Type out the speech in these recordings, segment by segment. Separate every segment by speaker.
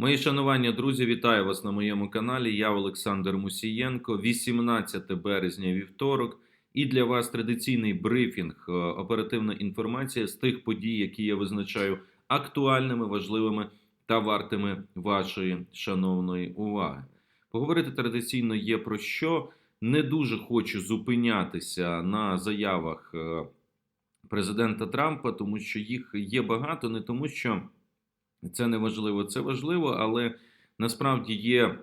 Speaker 1: Мої шанування, друзі, вітаю вас на моєму каналі. Я Олександр Мусієнко, 18 березня вівторок. І для вас традиційний брифінг, е, оперативна інформація з тих подій, які я визначаю актуальними, важливими та вартими вашої шановної уваги. Поговорити традиційно є про що. Не дуже хочу зупинятися на заявах е, президента Трампа, тому що їх є багато, не тому що. Це не важливо, це важливо, але насправді є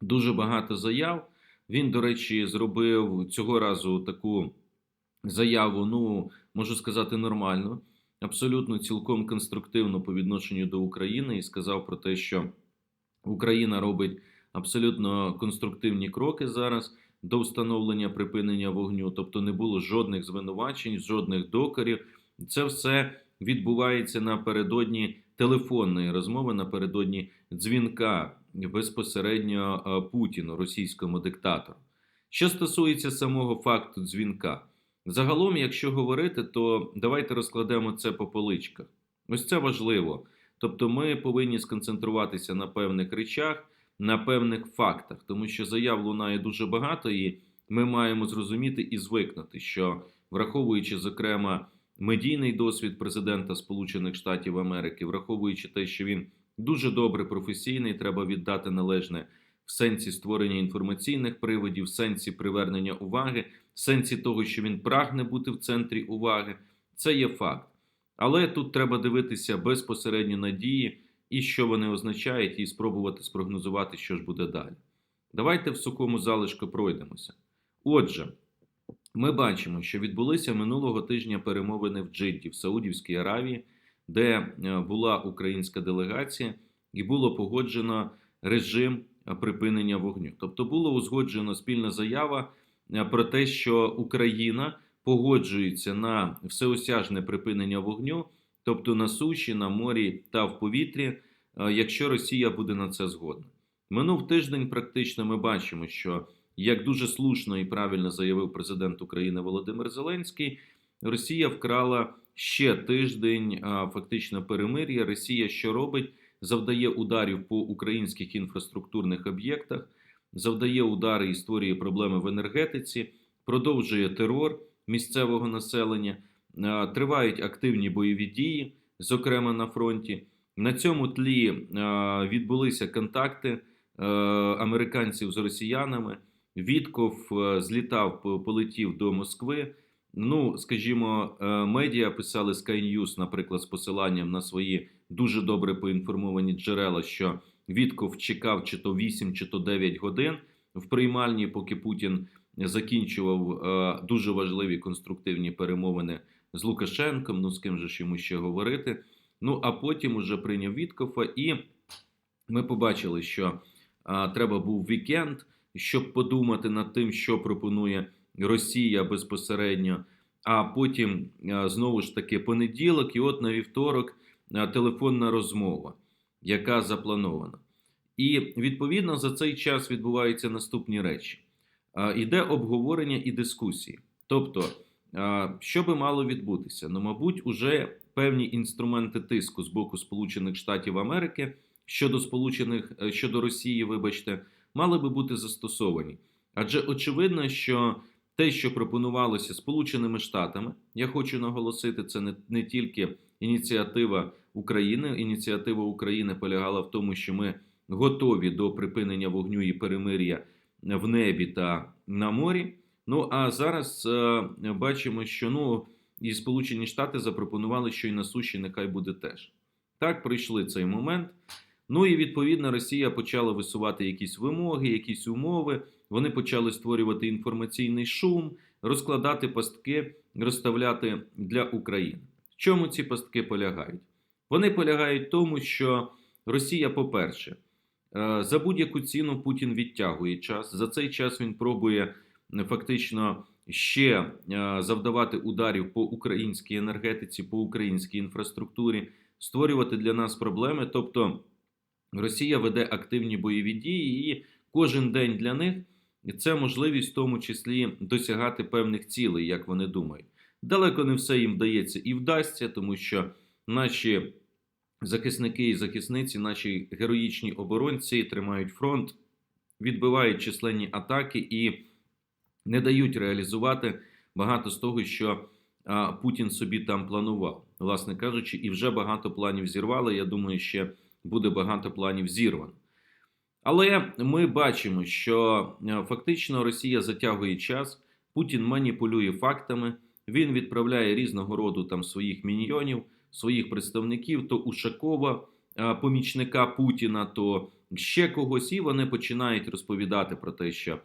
Speaker 1: дуже багато заяв. Він, до речі, зробив цього разу таку заяву, ну, можу сказати, нормальну, абсолютно цілком конструктивну по відношенню до України і сказав про те, що Україна робить абсолютно конструктивні кроки зараз до встановлення припинення вогню, тобто не було жодних звинувачень, жодних докорів. Це все відбувається напередодні телефонної розмови напередодні дзвінка безпосередньо е, Путіну, російському диктатору. Що стосується самого факту дзвінка, загалом, якщо говорити, то давайте розкладемо це по поличках. Ось це важливо. Тобто, ми повинні сконцентруватися на певних речах, на певних фактах, тому що заяв лунає дуже багато, і ми маємо зрозуміти і звикнути, що враховуючи, зокрема, медійний досвід президента Сполучених Штатів Америки, враховуючи те, що він дуже добре професійний, треба віддати належне в сенсі створення інформаційних приводів, в сенсі привернення уваги, в сенсі того, що він прагне бути в центрі уваги. Це є факт. Але тут треба дивитися безпосередньо на дії і що вони означають, і спробувати спрогнозувати, що ж буде далі. Давайте в сухому залишку пройдемося. Отже. Ми бачимо, що відбулися минулого тижня перемовини в Джидді в Саудівській Аравії, де е, була українська делегація, і було погоджено режим е, припинення вогню. Тобто було узгоджено спільна заява е, про те, що Україна погоджується на всеосяжне припинення вогню, тобто на суші, на морі та в повітрі, якщо Росія буде на це згодна. Минув тиждень. Практично ми бачимо, що як дуже слушно і правильно заявив президент України Володимир Зеленський, Росія вкрала ще тиждень фактично перемир'я. Росія що робить? Завдає ударів по українських інфраструктурних об'єктах, завдає удари і створює проблеми в енергетиці, продовжує терор місцевого населення, тривають активні бойові дії, зокрема на фронті. На цьому тлі відбулися контакти американців з росіянами. Вітков е, злітав, полетів до Москви. Ну, скажімо, е, медіа писали Sky News, наприклад, з посиланням на свої дуже добре поінформовані джерела, що Вітков чекав чи то 8, чи то 9 годин в приймальні, поки Путін закінчував е, дуже важливі конструктивні перемовини з Лукашенком. Ну з ким же ж йому ще говорити. Ну а потім уже прийняв Віткофа, і ми побачили, що треба був вікенд щоб подумати над тим, що пропонує Росія безпосередньо. А потім знову ж таки понеділок, і от на вівторок телефонна розмова, яка запланована. І відповідно за цей час відбуваються наступні речі: іде обговорення і дискусії. Тобто, що би мало відбутися? Ну, мабуть, уже певні інструменти тиску з боку Сполучених Штатів Америки щодо Сполучених щодо Росії, вибачте мали би бути застосовані. Адже очевидно, що те, що пропонувалося Сполученими Штатами, я хочу наголосити, це не, не тільки ініціатива України. Ініціатива України полягала в тому, що ми готові до припинення вогню і перемир'я в небі та на морі. Ну а зараз е, бачимо, що ну і Сполучені Штати запропонували, що і на суші нехай буде теж. Так, прийшли цей момент. Ну і відповідно Росія почала висувати якісь вимоги, якісь умови. Вони почали створювати інформаційний шум, розкладати пастки, розставляти для України. В чому ці пастки полягають? Вони полягають в тому, що Росія, по-перше, е, за будь-яку ціну Путін відтягує час. За цей час він пробує е, фактично ще е, завдавати ударів по українській енергетиці, по українській інфраструктурі, створювати для нас проблеми. тобто Росія веде активні бойові дії, і кожен день для них це можливість в тому числі досягати певних цілей, як вони думають. Далеко не все їм вдається і вдасться, тому що наші захисники і захисниці, наші героїчні оборонці тримають фронт, відбивають численні атаки і не дають реалізувати багато з того, що Путін собі там планував, власне кажучи, і вже багато планів зірвали. Я думаю, ще буде багато планів зірвано. Але ми бачимо, що е, фактично Росія затягує час, Путін маніпулює фактами, він відправляє різного роду там своїх міньйонів, своїх представників, то Ушакова, е, помічника Путіна, то ще когось, і вони починають розповідати про те, що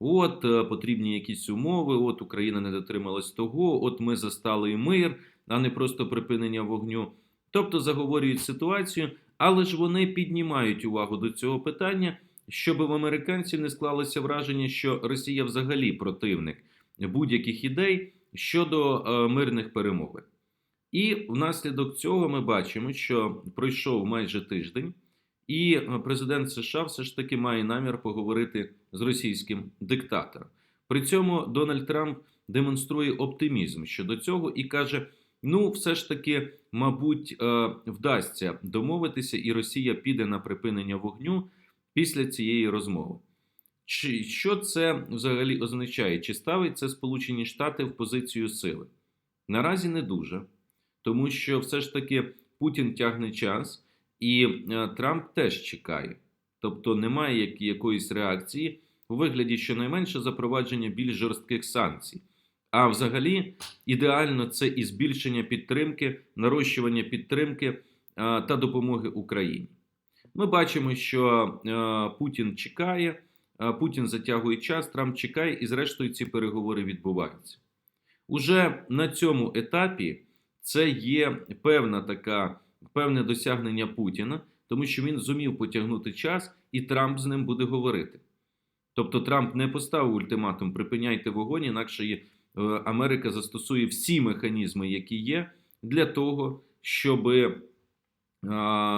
Speaker 1: от е, потрібні якісь умови, от Україна не дотрималась того, от ми застали мир, а не просто припинення вогню. Тобто заговорюють ситуацію, але ж вони піднімають увагу до цього питання, щоб в американців не склалося враження, що Росія взагалі противник будь-яких ідей щодо е, мирних перемовин. І внаслідок цього ми бачимо, що пройшов майже тиждень, і е, президент США все ж таки має намір поговорити з російським диктатором. При цьому Дональд Трамп демонструє оптимізм щодо цього і каже: ну, все ж таки, мабуть, е, вдасться домовитися, і Росія піде на припинення вогню після цієї розмови. Чи що це взагалі означає? Чи ставить це Сполучені Штати в позицію сили? Наразі не дуже, тому що все ж таки Путін тягне час, і е, Трамп теж чекає. Тобто немає як, якоїсь реакції у вигляді щонайменше запровадження більш жорстких санкцій. А взагалі, ідеально це і збільшення підтримки, нарощування підтримки та допомоги Україні. Ми бачимо, що е, Путін чекає. Путін затягує час, Трамп чекає, і, зрештою, ці переговори відбуваються. Уже на цьому етапі це є певна така, певне досягнення Путіна, тому що він зумів потягнути час, і Трамп з ним буде говорити. Тобто Трамп не поставив ультиматум: припиняйте вогонь, інакше е, Америка застосує всі механізми, які є, для того, щоб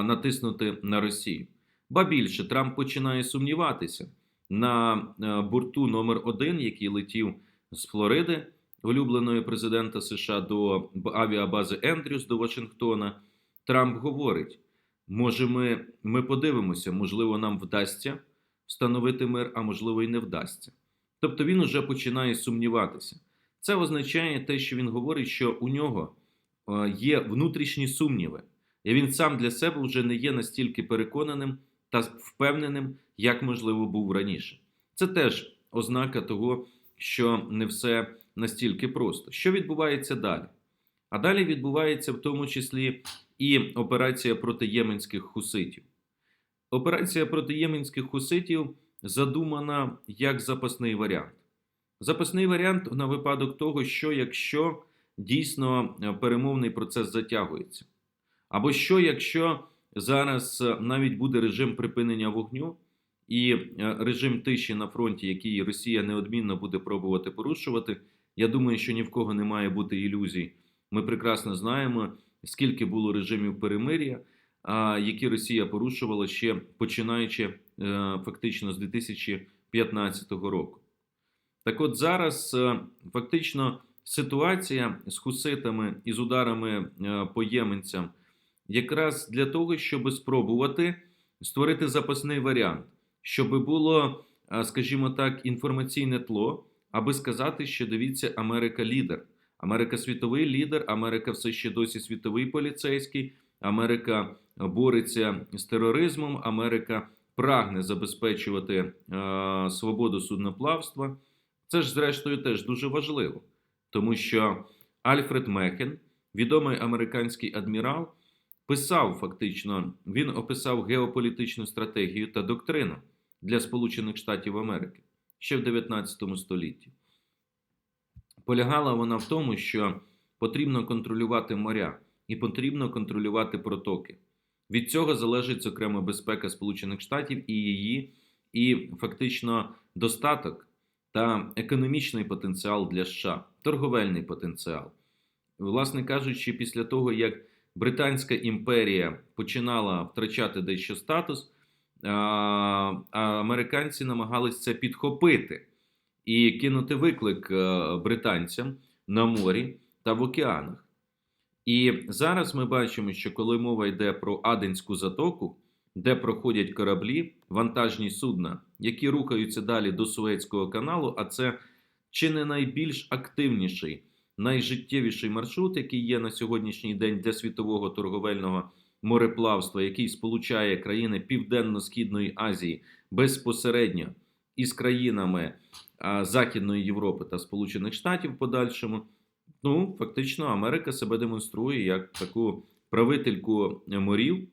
Speaker 1: натиснути на Росію. Ба більше Трамп починає сумніватися на е, борту номер 1 який летів з Флориди, улюбленої президента США до авіабази Ендрюс до Вашингтона. Трамп говорить: може, ми, ми подивимося, можливо, нам вдасться встановити мир, а можливо, і не вдасться. Тобто він уже починає сумніватися. Це означає те, що він говорить, що у нього е, є внутрішні сумніви, і він сам для себе вже не є настільки переконаним та впевненим, як можливо був раніше. Це теж ознака того, що не все настільки просто. Що відбувається далі? А далі відбувається в тому числі і операція проти єменських хуситів. Операція проти єменських хуситів задумана як запасний варіант. Запасний варіант на випадок того, що якщо дійсно перемовний процес затягується. Або що, якщо зараз е, навіть буде режим припинення вогню і е, режим тиші на фронті, який Росія неодмінно буде пробувати порушувати. Я думаю, що ні в кого не має бути ілюзій. Ми прекрасно знаємо, скільки було режимів перемир'я, які Росія порушувала ще починаючи е, фактично з 2015 року. Так от зараз фактично ситуація з хуситами і з ударами по єменцям якраз для того, щоб спробувати створити запасний варіант, щоб було, скажімо так, інформаційне тло, аби сказати, що дивіться, Америка лідер. Америка світовий лідер, Америка все ще досі світовий поліцейський, Америка бореться з тероризмом, Америка прагне забезпечувати е, свободу судноплавства. Це ж, зрештою, теж дуже важливо, тому що Альфред Мехен, відомий американський адмірал, писав фактично, він описав геополітичну стратегію та доктрину для Сполучених Штатів Америки ще в 19 столітті. Полягала вона в тому, що потрібно контролювати моря і потрібно контролювати протоки. Від цього залежить, зокрема, безпека Сполучених Штатів і її, і фактично достаток та економічний потенціал для США, торговельний потенціал. Власне кажучи, після того, як Британська імперія починала втрачати дещо статус, американці намагалися це підхопити і кинути виклик е, британцям на морі та в океанах. І зараз ми бачимо, що коли мова йде про Аденську затоку, де проходять кораблі, вантажні судна, які рухаються далі до Суецького каналу, а це чи не найбільш активніший, найжиттєвіший маршрут, який є на сьогоднішній день для світового торговельного мореплавства, який сполучає країни Південно-Східної Азії безпосередньо із країнами Західної Європи та Сполучених Штатів подальшому. Ну, фактично, Америка себе демонструє як таку правительку морів,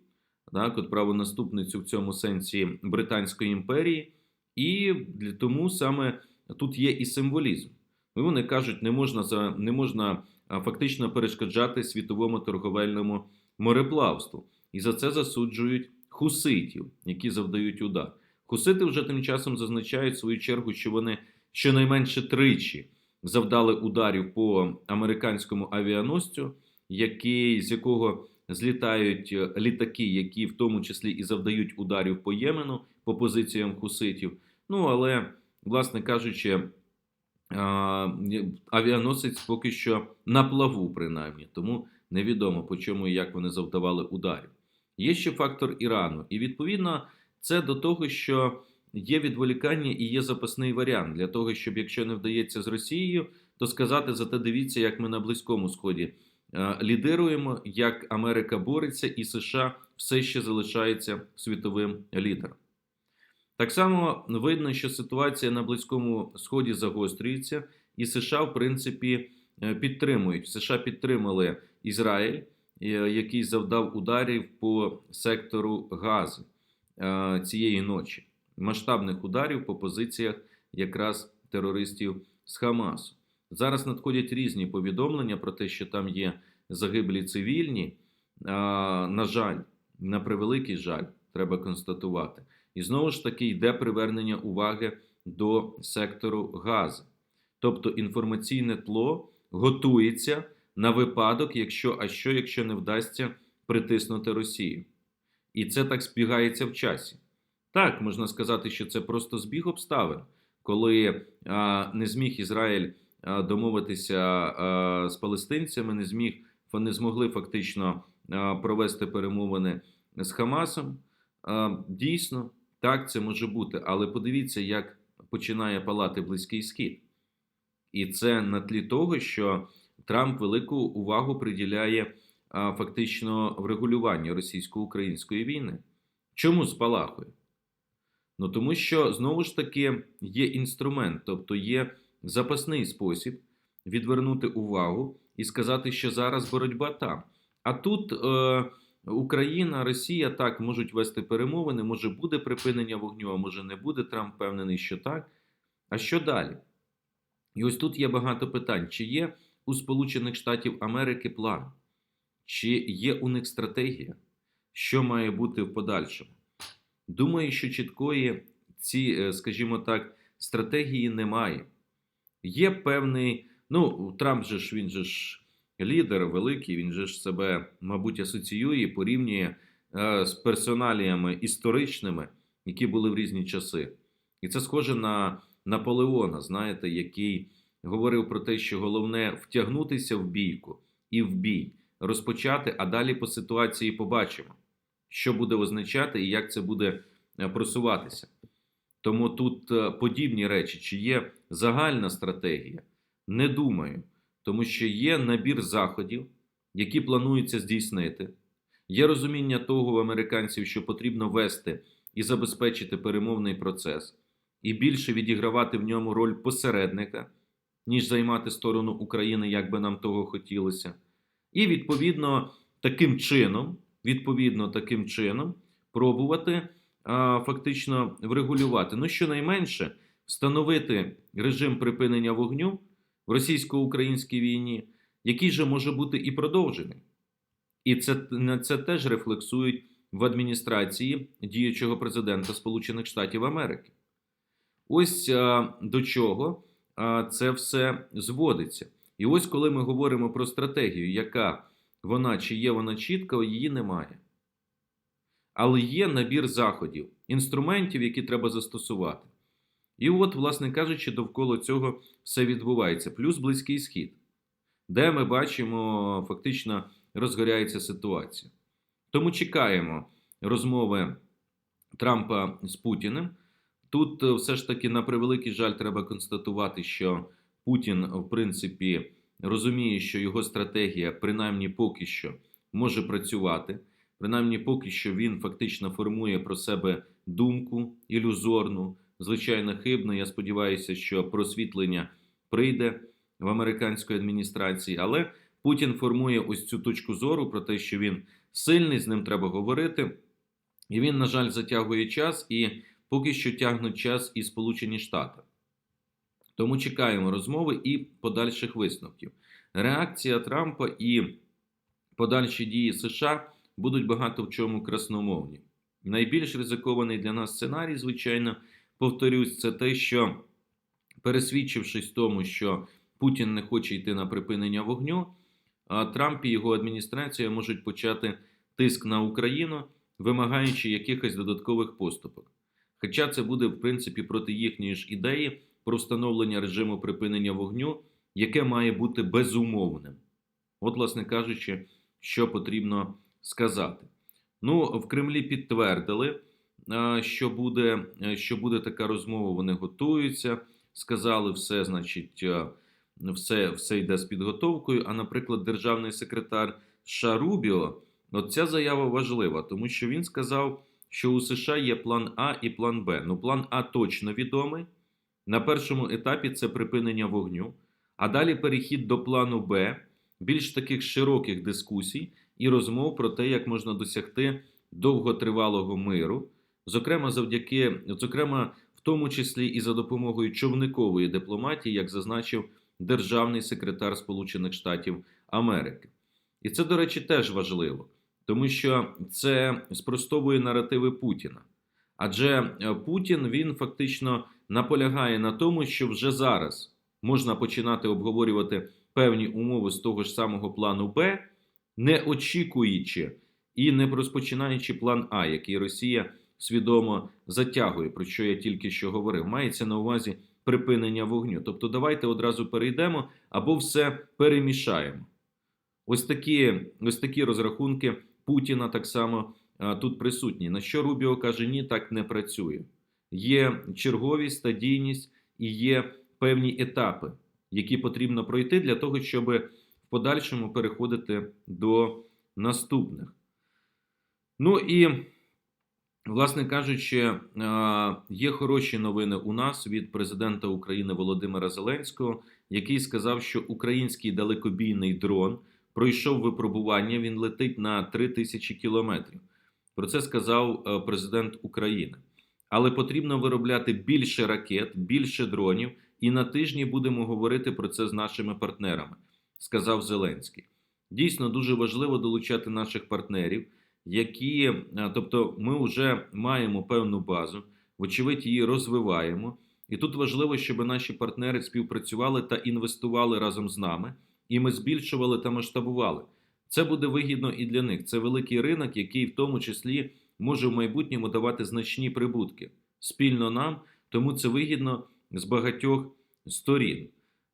Speaker 1: так, от правонаступницю в цьому сенсі Британської імперії, і для тому саме тут є і символізм. І Вони кажуть, не можна за не можна фактично перешкоджати світовому торговельному мореплавству, і за це засуджують хуситів, які завдають удар. Хусити вже тим часом зазначають в свою чергу, що вони щонайменше тричі завдали ударів по американському авіаносцю, який, з якого злітають е, літаки, які в тому числі і завдають ударів по Ємену по позиціям хуситів. Ну але, власне кажучи, авіаносець поки що на плаву, принаймні, тому невідомо по чому і як вони завдавали ударів. Є ще фактор Ірану, і відповідно це до того, що є відволікання і є запасний варіант для того, щоб якщо не вдається з Росією, то сказати зате дивіться, як ми на близькому сході е, лідируємо, як Америка бореться, і США все ще залишається світовим лідером. Так само видно, що ситуація на Близькому Сході загострюється, і США, в принципі, е, підтримують. США підтримали Ізраїль, е, який завдав ударів по сектору Гази цієї ночі, масштабних ударів по позиціях якраз терористів з Хамасу. Зараз надходять різні повідомлення про те, що там є загиблі цивільні. На жаль, на превеликий жаль, треба констатувати. І знову ж таки йде привернення уваги до сектору газу. Тобто інформаційне тло готується на випадок, якщо а що, якщо не вдасться притиснути Росію. І це так збігається в часі. Так, можна сказати, що це просто збіг обставин, коли а, не зміг Ізраїль домовитися з палестинцями, не зміг вони змогли фактично провести перемовини з Хамасом. Дійсно, так це може бути, але подивіться, як починає палати Близький Схід. І це на тлі того, що Трамп велику увагу приділяє фактично врегулюванню російсько-української війни. Чому спалахує? Ну тому що знову ж таки є інструмент, тобто є запасний спосіб відвернути увагу і сказати, що зараз боротьба там. А тут е, Україна, Росія так можуть вести перемовини, може буде припинення вогню, а може не буде. Трамп впевнений, що так. А що далі? І ось тут є багато питань: чи є у Сполучених Штатів Америки план, чи є у них стратегія, що має бути в подальшому? Думаю, що чіткої ці, е, скажімо так, стратегії немає. Є певний, ну, Трамп же ж він же ж лідер великий, він же ж себе, мабуть, асоціює, порівнює е, з персоналіями історичними, які були в різні часи. І це схоже на Наполеона, знаєте, який говорив про те, що головне втягнутися в бійку і в бій, розпочати, а далі по ситуації побачимо, що буде означати і як це буде е, просуватися. Тому тут е, подібні речі, чи є загальна стратегія, не думаю, тому що є набір заходів, які плануються здійснити. Є розуміння того у американців, що потрібно вести і забезпечити перемовний процес, і більше відігравати в ньому роль посередника, ніж займати сторону України, як би нам того хотілося. І відповідно таким чином, відповідно таким чином, пробувати фактично врегулювати. Ну, щонайменше, встановити режим припинення вогню в російсько-українській війні, який же може бути і продовжений. І це на це теж рефлексують в адміністрації діючого президента Сполучених Штатів Америки. Ось а, до чого а, це все зводиться. І ось коли ми говоримо про стратегію, яка вона чи є вона чітка, її немає. Але є набір заходів, інструментів, які треба застосувати. І от, власне кажучи, довкола цього все відбувається. Плюс Близький Схід, де ми бачимо фактично розгоряється ситуація. Тому чекаємо розмови Трампа з Путіним. Тут е, все ж таки, на превеликий жаль, треба констатувати, що Путін, в принципі, розуміє, що його стратегія, принаймні поки що, може працювати. Принаймні, поки що він фактично формує про себе думку ілюзорну, звичайно, хибно. Я сподіваюся, що просвітлення прийде в американської адміністрації, але Путін формує ось цю точку зору про те, що він сильний, з ним треба говорити. І він, на жаль, затягує час, і поки що тягнуть час і Сполучені Штати. Тому чекаємо розмови і подальших висновків. Реакція Трампа і подальші дії США будуть багато в чому красномовні. Найбільш ризикований для нас сценарій, звичайно, повторюсь, це те, що пересвідчившись тому, що Путін не хоче йти на припинення вогню, а Трамп і його адміністрація можуть почати тиск на Україну, вимагаючи якихось додаткових поступок. Хоча це буде, в принципі, проти їхньої ж ідеї про встановлення режиму припинення вогню, яке має бути безумовним. От, власне кажучи, що потрібно сказати. Ну, в Кремлі підтвердили, що буде, е, що буде така розмова. Вони готуються. Сказали, все, значить, е, все, все йде з підготовкою. А, наприклад, державний секретар США Рубіо, от ця заява важлива, тому що він сказав, що у США є план А і план Б. Ну, план А точно відомий. На першому етапі це припинення вогню, а далі перехід до плану Б, більш таких широких дискусій і розмов про те, як можна досягти довготривалого миру, зокрема, завдяки, зокрема, в тому числі і за допомогою човникової дипломатії, як зазначив державний секретар Сполучених Штатів Америки. І це, до речі, теж важливо, тому що це спростовує наративи Путіна. Адже е, Путін він фактично наполягає на тому, що вже зараз можна починати обговорювати певні умови з того ж самого плану Б, не очікуючи і не розпочинаючи план А, який Росія свідомо затягує, про що я тільки що говорив. Мається на увазі припинення вогню. Тобто, давайте одразу перейдемо або все перемішаємо. Ось такі, ось такі розрахунки Путіна так само а, тут присутні. На що Рубіо каже, ні, так не працює. Є черговість, стадійність і є певні етапи, які потрібно пройти для того, щоб в подальшому переходити до наступних. Ну і, власне кажучи, є хороші новини у нас від президента України Володимира Зеленського, який сказав, що український далекобійний дрон пройшов випробування. Він летить на 3000 кілометрів. Про це сказав е, президент України. Але потрібно виробляти більше ракет, більше дронів, і на тижні будемо говорити про це з нашими партнерами, сказав Зеленський. Дійсно, дуже важливо долучати наших партнерів, які, е, тобто, ми вже маємо певну базу, вочевидь, її розвиваємо. І тут важливо, щоб наші партнери співпрацювали та інвестували разом з нами, і ми збільшували та масштабували. Це буде вигідно і для них. Це великий ринок, який в тому числі може в майбутньому давати значні прибутки спільно нам, тому це вигідно з багатьох сторін.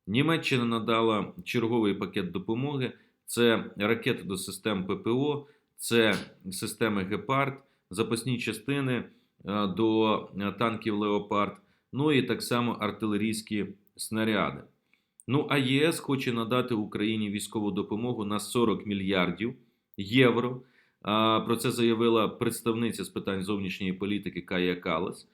Speaker 1: Німеччина надала черговий пакет допомоги: це ракети до систем ППО, це системи Гепард, запасні частини е, до танків Леопард, ну і так само артилерійські снаряди. Ну а ЄС хоче надати Україні військову допомогу на 40 мільярдів євро. Про це заявила представниця з питань зовнішньої політики Кая Калас.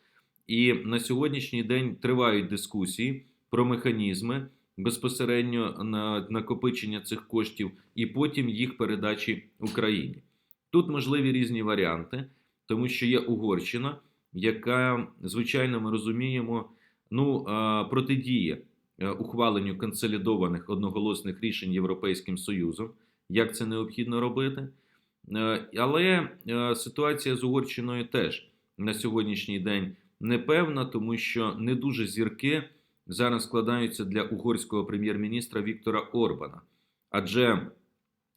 Speaker 1: І на сьогоднішній день тривають дискусії про механізми безпосередньо на накопичення цих коштів і потім їх передачі Україні. Тут можливі різні варіанти, тому що є Угорщина, яка, звичайно, ми розуміємо, ну протидіє е, ухваленню консолідованих одноголосних рішень Європейським Союзом. Як це необхідно робити? Е, але е, ситуація з Угорщиною теж на сьогоднішній день непевна, тому що не дуже зірки зараз складаються для угорського прем'єр-міністра Віктора Орбана. Адже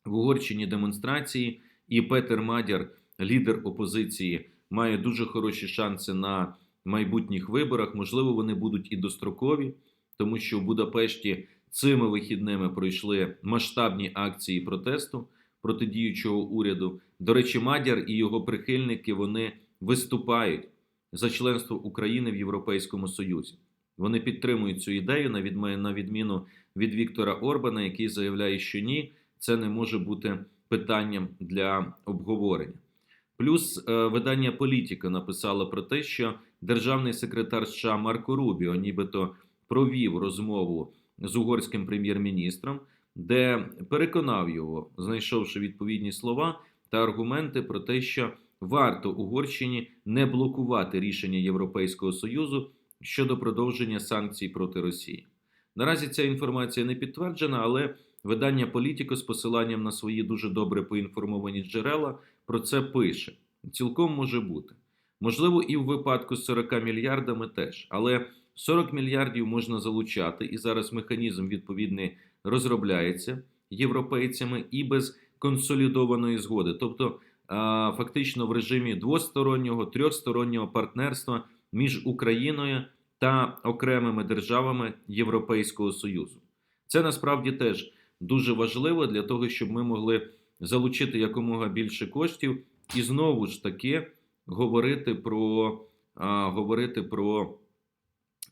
Speaker 1: в Угорщині демонстрації і Петер Мадяр, лідер опозиції, має дуже хороші шанси на майбутніх виборах. Можливо, вони будуть і дострокові, тому що в Будапешті цими вихідними пройшли масштабні акції протесту протидіючого уряду. До речі, Мадяр і його прихильники вони виступають за членство України в Європейському Союзі. Вони підтримують цю ідею на відміну, від Віктора Орбана, який заявляє, що ні, це не може бути питанням для обговорення. Плюс е, видання Політіка написало про те, що державний секретар США Марко Рубіо нібито провів розмову з угорським прем'єр-міністром, де переконав його, знайшовши відповідні слова та аргументи про те, що варто Угорщині не блокувати рішення Європейського союзу щодо продовження санкцій проти Росії. Наразі ця інформація не підтверджена, але видання Політіко з посиланням на свої дуже добре поінформовані джерела про це пише. Цілком може бути. Можливо, і в випадку з 40 мільярдами теж, але 40 мільярдів можна залучати, і зараз механізм відповідний розробляється європейцями і без консолідованої згоди, тобто фактично в режимі двостороннього трьохстороннього партнерства між Україною та окремими державами Європейського Союзу. Це насправді теж дуже важливо для того, щоб ми могли залучити якомога більше коштів і знову ж таки говорити про а, говорити про,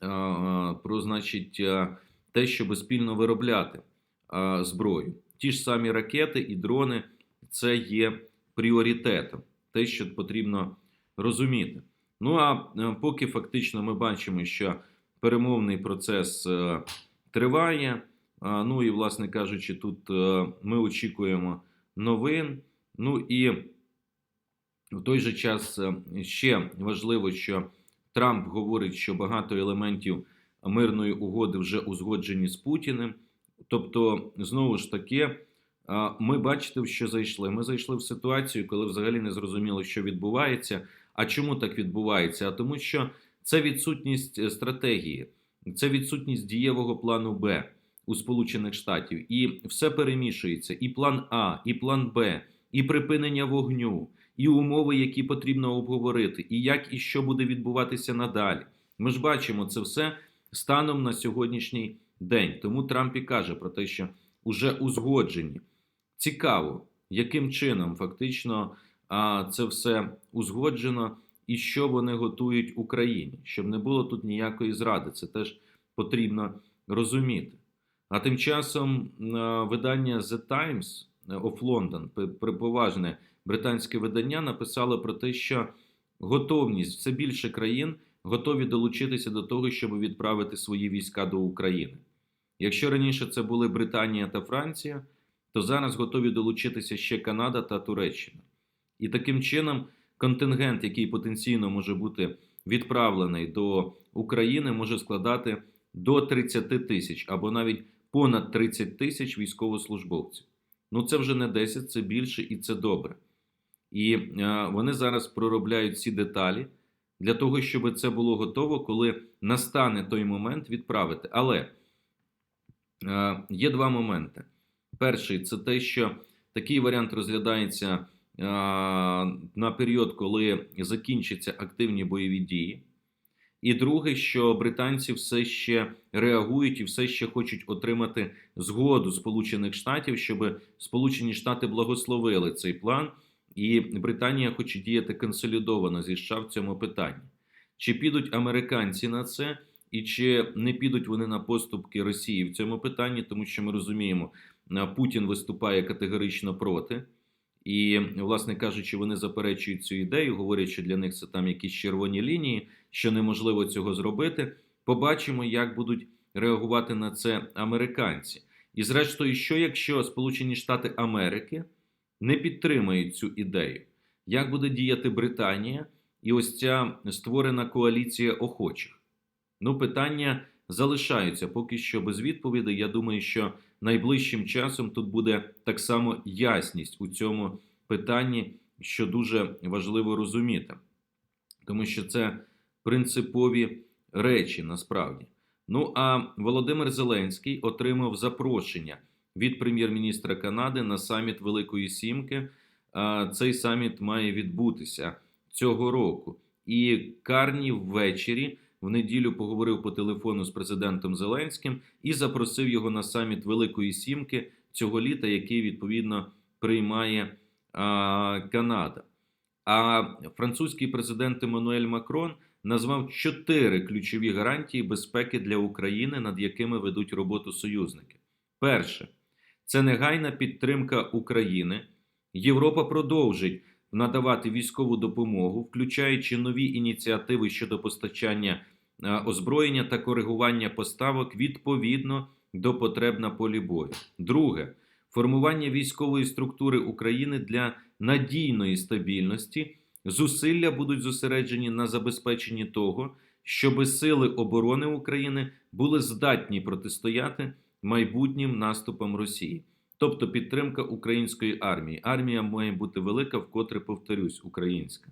Speaker 1: а, про значить, а, те, щоб спільно виробляти а, зброю. Ті ж самі ракети і дрони це є пріоритетом, те, що потрібно розуміти. Ну а е, поки фактично ми бачимо, що перемовний процес е, триває. Ну і, власне кажучи, тут е, ми очікуємо новин. Ну і в той же час ще важливо, що Трамп говорить, що багато елементів мирної угоди вже узгоджені з Путіним. Тобто, знову ж таки, ми бачите, в що зайшли. Ми зайшли в ситуацію, коли взагалі не зрозуміло, що відбувається. А чому так відбувається? А тому, що це відсутність е, стратегії, це відсутність дієвого плану Б у Сполучених Штатів, і все перемішується: і план А, і план Б, і припинення вогню, і умови, які потрібно обговорити, і як і що буде відбуватися надалі. Ми ж бачимо це все станом на сьогоднішній день. Тому Трамп і каже про те, що вже узгоджені. Цікаво, яким чином фактично це все узгоджено, і що вони готують Україні, щоб не було тут ніякої зради. Це теж потрібно розуміти. А тим часом видання The Times of London, поважне британське видання, написало про те, що готовність все більше країн готові долучитися до того, щоб відправити свої війська до України. Якщо раніше це були Британія та Франція, то зараз готові долучитися ще Канада та Туреччина. І таким чином контингент, який потенційно може бути відправлений до України, може складати до 30 тисяч або навіть понад 30 тисяч військовослужбовців. Ну це вже не 10, це більше і це добре. І е, вони зараз проробляють ці деталі для того, щоб це було готово, коли настане той момент відправити. Але е, є два моменти. Перший це те, що такий варіант розглядається на період, коли закінчаться активні бойові дії. І друге, що британці все ще реагують і все ще хочуть отримати згоду Сполучених Штатів, щоб Сполучені Штати благословили цей план, і Британія хоче діяти консолідовано зі США в цьому питанні. Чи підуть американці на це, і чи не підуть вони на поступки Росії в цьому питанні, тому що ми розуміємо, Путін виступає категорично проти. І, власне кажучи, вони заперечують цю ідею, говорять, що для них це там якісь червоні лінії, що неможливо цього зробити. Побачимо, як будуть реагувати на це американці. І, зрештою, що якщо Сполучені Штати Америки не підтримають цю ідею, як буде діяти Британія і ось ця створена коаліція охочих? Ну, питання залишаються поки що без відповідей. Я думаю, що найближчим часом тут буде так само ясність у цьому питанні, що дуже важливо розуміти, тому що це принципові речі насправді. Ну а Володимир Зеленський отримав запрошення від прем'єр-міністра Канади на саміт Великої Сімки. Цей саміт має відбутися цього року. І Карні ввечері в неділю поговорив по телефону з президентом Зеленським і запросив його на саміт Великої Сімки цього літа, який відповідно приймає а, Канада. А французький президент Еммануель Макрон назвав чотири ключові гарантії безпеки для України, над якими ведуть роботу союзники. Перше це негайна підтримка України. Європа продовжить надавати військову допомогу, включаючи нові ініціативи щодо постачання озброєння та коригування поставок відповідно до потреб на полі бою. Друге формування військової структури України для надійної стабільності. Зусилля будуть зосереджені на забезпеченні того, щоб сили оборони України були здатні протистояти майбутнім наступам Росії, тобто підтримка української армії. Армія має бути велика, вкотре повторюсь, українська.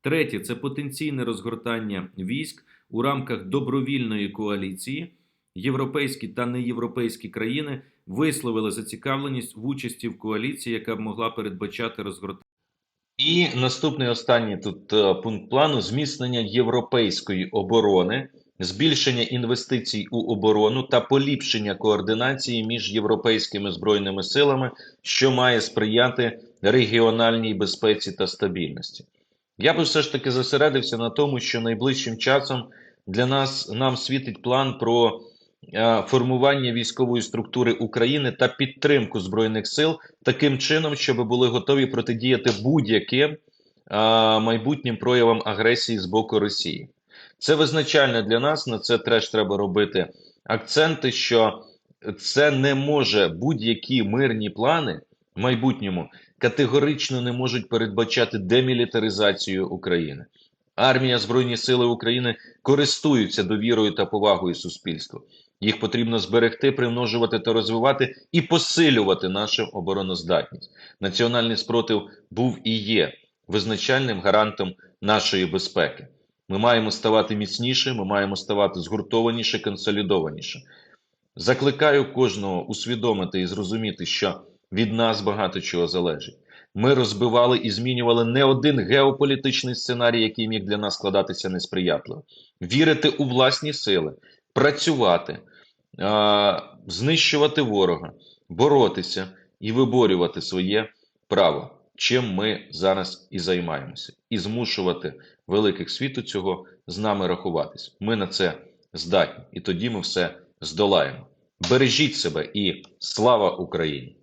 Speaker 1: Третє це потенційне розгортання військ у рамках добровільної коаліції. Європейські та неєвропейські країни висловили зацікавленість в участі в коаліції, яка б могла передбачати розгортання. І наступний останній тут е, пункт плану зміцнення європейської оборони, збільшення інвестицій у оборону та поліпшення координації між європейськими збройними силами, що має сприяти регіональній безпеці та стабільності. Я би все ж таки зосередився на тому, що найближчим часом для нас нам світить план про е, формування військової структури України та підтримку збройних сил таким чином, щоб були готові протидіяти будь-яким майбутнім проявам агресії з боку Росії. Це визначально для нас. На це теж треба робити акценти, що це не може будь-які мирні плани в майбутньому категорично не можуть передбачати демілітаризацію України. Армія Збройні Сили України користуються довірою та повагою суспільства. Їх потрібно зберегти, примножувати та розвивати і посилювати нашу обороноздатність. Національний спротив був і є визначальним гарантом нашої безпеки. Ми маємо ставати міцніше, ми маємо ставати згуртованіше, консолідованіше. Закликаю кожного усвідомити і зрозуміти, що від нас багато чого залежить. Ми розбивали і змінювали не один геополітичний сценарій, який міг для нас складатися несприятливо. Вірити у власні сили, працювати, а, знищувати ворога, боротися і виборювати своє право, чим ми зараз і займаємося, і змушувати великих світу цього з нами рахуватись. Ми на це здатні, і тоді ми все здолаємо. Бережіть себе і слава Україні!